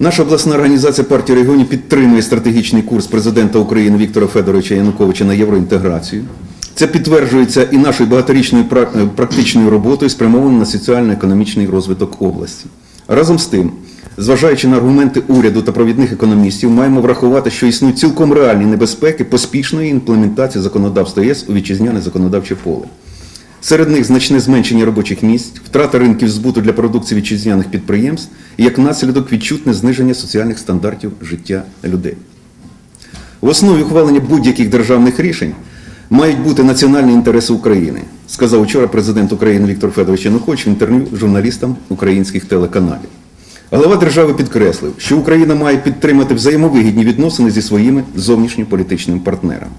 Наша обласна організація партії регіонів підтримує стратегічний курс президента України Віктора Федоровича Януковича на євроінтеграцію. Це підтверджується і нашою багаторічною е, практичною роботою, спрямованою на соціально-економічний розвиток області. Разом з тим, зважаючи на аргументи уряду та провідних економістів, маємо врахувати, що існують цілком реальні небезпеки поспішної імплементації законодавства ЄС у вітчизняне законодавче поле. Серед них значне зменшення робочих місць, втрата ринків збуту для продукції вітчизняних підприємств і як наслідок відчутне зниження соціальних стандартів життя людей. В основі ухвалення будь-яких державних рішень мають бути національні інтереси України, сказав вчора президент України Віктор Федорович Янукович в інтерв'ю журналістам українських телеканалів. Глава держави підкреслив, що Україна має підтримати взаємовигідні відносини зі своїми зовнішньополітичними партнерами.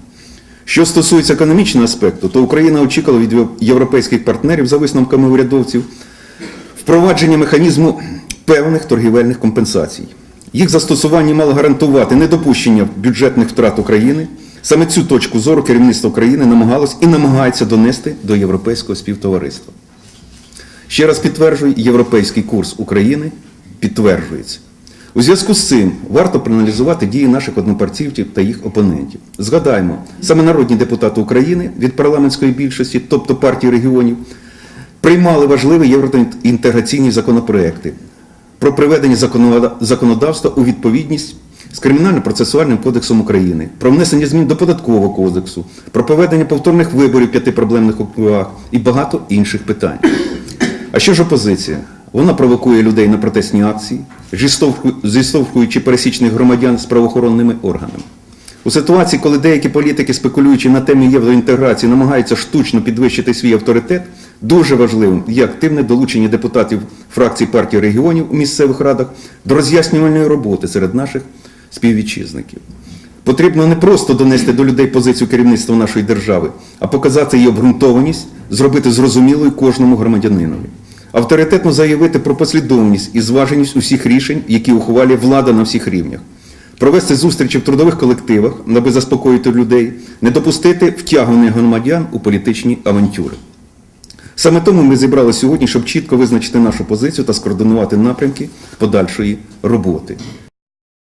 Що стосується економічного аспекту, то Україна очікувала від європейських партнерів за висновками урядовців впровадження механізму певних торгівельних компенсацій. Їх застосування мало гарантувати недопущення бюджетних втрат України. Саме цю точку зору керівництво країни намагалось і намагається донести до європейського співтовариства. Ще раз підтверджую, європейський курс України підтверджується. У зв'язку з цим варто проаналізувати дії наших однопартійців та їх опонентів. Згадаємо, саме народні депутати України від парламентської більшості, тобто партії регіонів, приймали важливі євроінтеграційні законопроекти про приведення законодавства у відповідність з Кримінально-процесуальним кодексом України, про внесення змін до податкового кодексу, про проведення повторних виборів п'яти проблемних округах і багато інших питань. А що ж опозиція? Вона провокує людей на протестні акції, зіштовхуючи пересічних громадян з правоохоронними органами. У ситуації, коли деякі політики, спекулюючи на темі євроінтеграції, намагаються штучно підвищити свій авторитет, дуже важливим є активне долучення депутатів фракцій партії регіонів у місцевих радах до роз'яснювальної роботи серед наших співвітчизників. Потрібно не просто донести до людей позицію керівництва нашої держави, а показати її обґрунтованість, зробити зрозумілою кожному громадянинові. Авторитетно заявити про послідовність і зваженість усіх рішень, які ухвалює влада на всіх рівнях. Провести зустрічі в трудових колективах, аби заспокоїти людей, не допустити втягування громадян у політичні авантюри. Саме тому ми зібрали сьогодні, щоб чітко визначити нашу позицію та скоординувати напрямки подальшої роботи.